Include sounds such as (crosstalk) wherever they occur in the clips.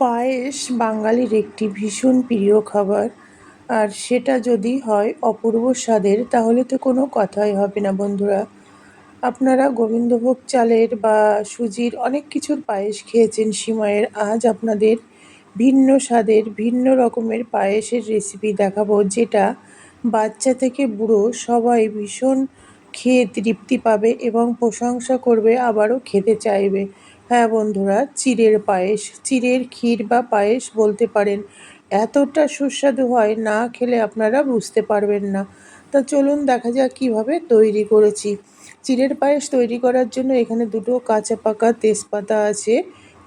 পায়েস বাঙালির একটি ভীষণ প্রিয় খাবার। আর সেটা যদি হয় অপূর্ব স্বাদের, তাহলে তো কোনো কথাই হবে না বন্ধুরা। আপনারা গোবিন্দভোগ চালের বা সুজির অনেক কিছুর পায়েস খেয়েছেন সিমাইয়ের। আজ আপনাদের ভিন্ন স্বাদের, ভিন্ন রকমের পায়েসের রেসিপি দেখাবো, যেটা বাচ্চা থেকে বুড়ো সবাই ভীষণ খেয়ে তৃপ্তি পাবে এবং প্রশংসা করবে, আবারও খেতে চাইবে। হ্যাঁ বন্ধুরা, চিড়ের পায়েস, চিড়ের ক্ষীর বা পায়েস বলতে পারেন। এতটা সুস্বাদু হয়, না খেলে আপনারা বুঝতে পারবেন না। তা চলুন দেখা যাক কীভাবে তৈরি করেছি। চিড়ের পায়েস তৈরি করার জন্য এখানে দুটো কাঁচা পাকা তেজপাতা আছে,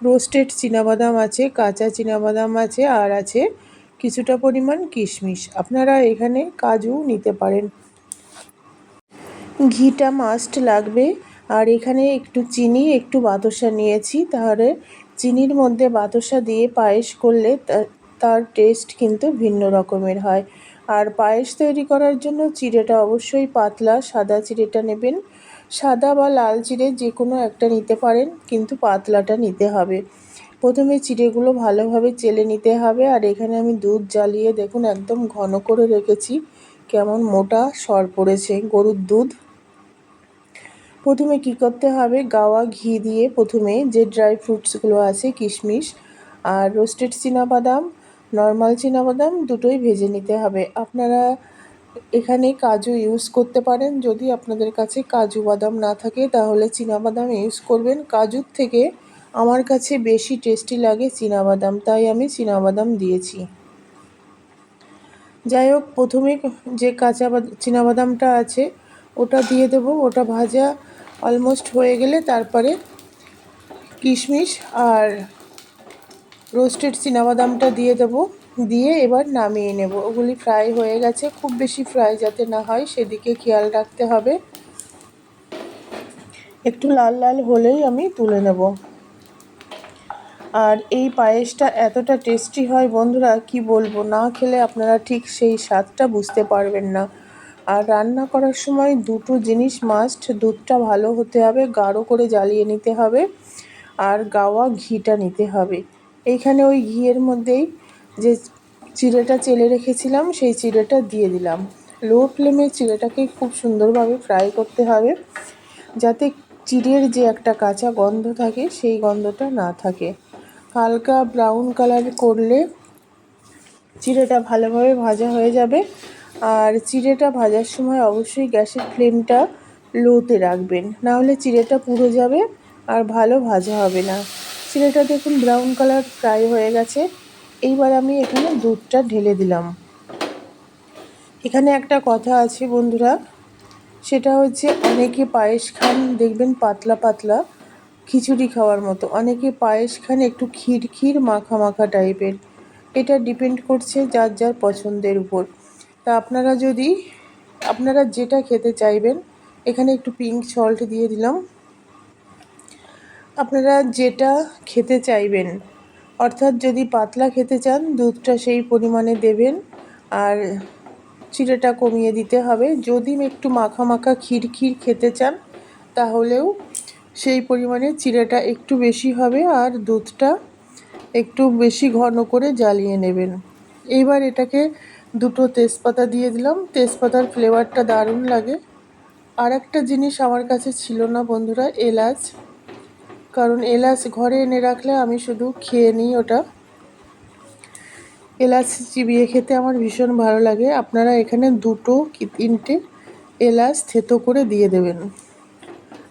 রোস্টেড চীনাবাদাম আছে, কাঁচা চীনাবাদাম আছে, আর আছে কিছুটা পরিমাণ কিশমিশ। আপনারা এখানে কাজু নিতে পারেন। ঘিটা মাস্ট লাগবে। আর এখানে একটু চিনি, একটু বাতাসা নিয়েছি। তাহলে চিনির মধ্যে বাতাসা দিয়ে পায়েস করলে তার টেস্ট কিন্তু ভিন্ন রকমের হয়। আর পায়েস তৈরি করার জন্য চিড়েটা অবশ্যই পাতলা সাদা চিড়েটা নেবেন। সাদা বা লাল চিড়ে যে কোনো একটা নিতে পারেন, কিন্তু পাতলাটা নিতে হবে। প্রথমে চিড়েগুলো ভালোভাবে চেলে নিতে হবে। আর এখানে আমি দুধ জ্বালিয়ে দেখুন, একদম ঘন করে রেখেছি। কেমন মোটা সর পড়েছে। গরুর দুধ প্রথমে কি করতে হবে? গাওয়া, ঘি দিয়ে প্রথমে যে ড্রাই ফ্রুটসগুলো আছে, কিশমিশ আর রোস্টেড বাদাম নর্মাল বাদাম দুটোই ভেজে নিতে হবে। আপনারা এখানে কাজু ইউজ করতে পারেন। যদি আপনাদের কাছে কাজু বাদাম না থাকে, তাহলে বাদাম ইউজ করবেন। কাজুর থেকে আমার কাছে বেশি টেস্টি লাগে বাদাম তাই আমি বাদাম দিয়েছি। যাই হোক, প্রথমে যে কাঁচা বাদামটা আছে, ওটা দিয়ে দেবো। ওটা ভাজা অলমোস্ট হয়ে গেলে তারপরে কিশমিশ আর রোস্টেড চিনাবাদামটা দিয়ে দেবো। দিয়ে এবার নামিয়ে নেব। ওগুলি ফ্রাই হয়ে গেছে। খুব বেশি ফ্রাই যাতে না হয়, সেদিকে খেয়াল রাখতে হবে। একটু লাল লাল হলেই আমি তুলে নেব। আর এই পায়েসটা এতটা টেস্টি হয় বন্ধুরা, কি বলব? না খেলে আপনারা ঠিক সেই স্বাদটা বুঝতে পারবেন না। আর রান্না করার সময় দুটো জিনিস মাস্ট দুধটা ভালো হতে হবে, গাঢ় করে জ্বালিয়ে নিতে হবে, আর গাওয়া ঘিটা নিতে হবে। এইখানে ওই ঘিয়ের মধ্যেই যে চিড়েটা চেলে রেখেছিলাম, সেই চিড়েটা দিয়ে দিলাম। লো ফ্লেমে চিড়েটাকে খুব সুন্দরভাবে ফ্রাই করতে হবে, যাতে চিড়ের যে একটা কাঁচা গন্ধ থাকে, সেই গন্ধটা না থাকে। হালকা ব্রাউন কালার করলে চিড়েটা ভালোভাবে ভাজা হয়ে যাবে। আর চিড়েটা ভাজার সময় অবশ্যই গ্যাসের ফ্লেমটা লোতে রাখবেন। নাহলে চিড়েটা পুড়ে যাবে আর ভালো ভাজা হবে না। চিড়েটা দেখুন ব্রাউন কালার ফ্রাই হয়ে গেছে। এইবার আমি এখানে দুধটা ঢেলে দিলাম। এখানে একটা কথা আছে বন্ধুরা, সেটা হচ্ছে অনেকে পায়েস খান, দেখবেন পাতলা পাতলা খিচুড়ি খাওয়ার মতো। অনেকে পায়েস খান একটু ক্ষীর ক্ষীর মাখা মাখা টাইপের এটা ডিপেন্ড করছে যার যার পছন্দের উপর। তা আপনারা যদি, আপনারা যেটা খেতে চাইবেন, এখানে একটু পিঙ্ক সল্ট দিয়ে দিলাম। আপনারা যেটা খেতে চাইবেন, অর্থাৎ যদি পাতলা খেতে চান, দুধটা সেই পরিমাণে দেবেন। আর চিড়েটা কমিয়ে দিতে হবে। যদি একটু মাখা মাখা ক্ষীর খেতে চান, তাহলেও সেই পরিমাণে চিড়েটা একটু বেশি হবে আর দুধটা একটু বেশি ঘন করে জ্বালিয়ে নেবেন। এইবার এটাকে দুটো তেজপাতা দিয়ে দিলাম। তেজপাতার ফ্লেভারটা দারুণ লাগে। আর একটা জিনিস আমার কাছে ছিল না বন্ধুরা, এলাচ। কারণ এলাচ ঘরে এনে রাখলে আমি শুধু খেয়ে নিই ওটা। এলাচ চিবিয়ে খেতে আমার ভীষণ ভালো লাগে। আপনারা এখানে দুটো কি তিনটে এলাচ থেতো করে দিয়ে দেবেন।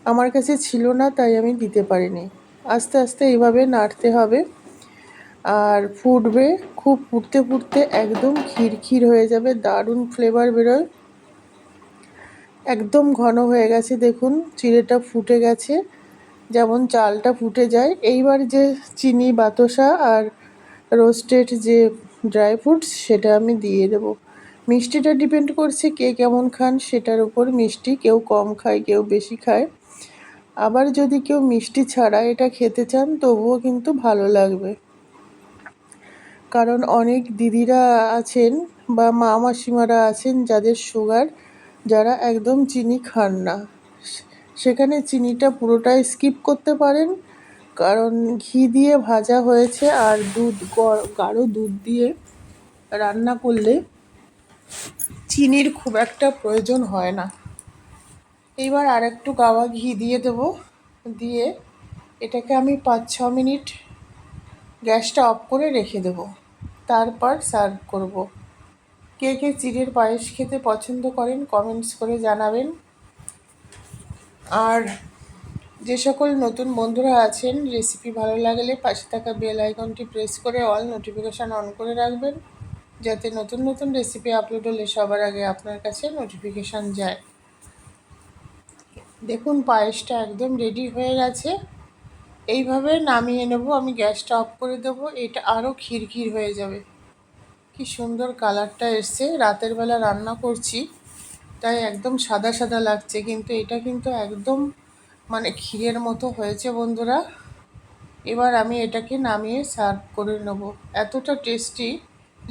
আমার কাছে ছিল না, তাই আমি দিতে পারিনি। আস্তে আস্তে এইভাবে নাড়তে হবে। আর ফুটবে, খুব ফুটতে ফুটতে একদম ক্ষীর হয়ে যাবে, দারুণ ফ্লেভার বেরোয়। একদম ঘন হয়ে গেছে, দেখুন, চিড়েটা ফুটে গেছে, যেমন চালটা ফুটে যায়। এইবার যে চিনি, বাতাসা আর রোস্টেড যে ড্রাই ফ্রুটস সেটা আমি দিয়ে দেব। মিষ্টিটা ডিপেন্ড করছে কে কেমন খান, সেটার উপর মিষ্টি, কেউ কম খায়, কেউ বেশি খায়। আবার যদি কেউ মিষ্টি ছাড়া এটা খেতে চান, তবুও কিন্তু ভালো লাগবে। কারণ অনেক দিদিরা আছেন বা মা মাসিমারা আছেন যাদের সুগার যারা একদম চিনি খান না। সেখানে চিনিটা পুরোটাই স্কিপ করতে পারেন। কারণ ঘি দিয়ে ভাজা হয়েছে আর দুধ গাঢ় দুধ দিয়ে রান্না করলে চিনির খুব একটা প্রয়োজন হয় না। এইবার আর একটু গাওয়া ঘি দিয়ে দেবো। দিয়ে এটাকে আমি পাঁচ ছ মিনিট গ্যাসটা অফ করে রেখে দেবো। তারপর সার্ভ করব। কে কে চিড়ের পায়েস খেতে পছন্দ করেন কমেন্টস করে জানাবেন। আর যে সকল নতুন বন্ধুরা আছেন, রেসিপি ভালো লাগলে পাশে থাকা বেল আইকনটি প্রেস করে অল নোটিফিকেশান অন করে রাখবেন, যাতে নতুন নতুন রেসিপি আপলোড হলে সবার আগে আপনার কাছে নোটিফিকেশান যায়। দেখুন, পায়েসটা একদম রেডি হয়ে গেছে। এইভাবে নামিয়ে নেব, আমি গ্যাসটা অফ করে দেবো, এটা আরও ক্ষীর হয়ে যাবে। কি সুন্দর কালারটা এসছে, রাতের বেলা রান্না করছি, তাই একদম সাদা সাদা লাগছে, কিন্তু এটা কিন্তু একদম মানে ক্ষীরের মতো হয়েছে বন্ধুরা। এবার আমি এটাকে নামিয়ে সার্ভ করে নেব। এতটা টেস্টি।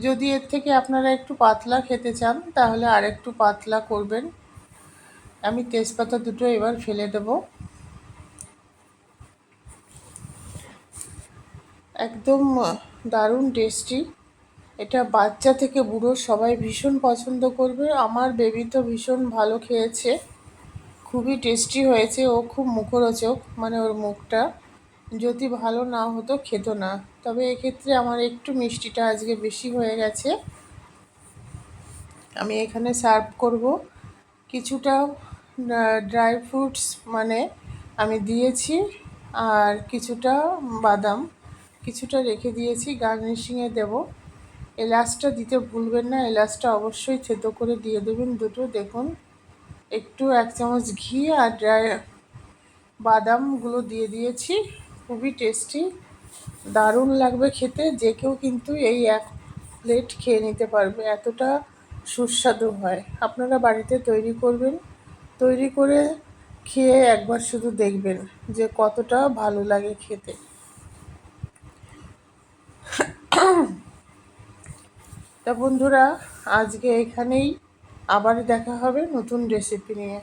যদি এর থেকে আপনারা একটু পাতলা খেতে চান, তাহলে আর একটু পাতলা করবেন। আমি তেজপাতা দুটো এবার ফেলে দেব। একদম দারুণ টেস্টি এটা বাচ্চা থেকে বুড়ো সবাই ভীষণ পছন্দ করবে। আমার বেবি তো ভীষণ ভালো খেয়েছে। খুবই টেস্টি হয়েছে। ও খুব মুখরোচক মানে ওর মুখটা যদি ভালো না হতো খেত না। তবে এক্ষেত্রে আমার একটু মিষ্টিটা আজকে বেশি হয়ে গেছে। আমি এখানে সার্ভ করব। কিছুটা ড্রাই ফ্রুটস মানে আমি দিয়েছি আর কিছুটা বাদাম। কিছুটা রেখে দিয়েছি, গার্নিশিংয়ে দেব। এলাচটা দিতে ভুলবেন না, এলাচটা অবশ্যই থেতো করে দিয়ে দেবেন দুটো। দেখুন, একটু এক চামচ ঘি আর ড্রাই বাদামগুলো দিয়ে দিয়েছি, খুবই টেস্টি। দারুণ লাগবে খেতে, যে কেউ কিন্তু এই এক প্লেট খেয়ে নিতে পারবে, এতটা সুস্বাদু হয়। আপনারা বাড়িতে তৈরি করবেন, তৈরি করে খেয়ে একবার শুধু দেখবেন যে কতটা ভালো লাগে খেতে। (coughs) তা বন্ধুরা আজকে এখানেই আবার দেখা হবে নতুন রেসিপি নিয়ে।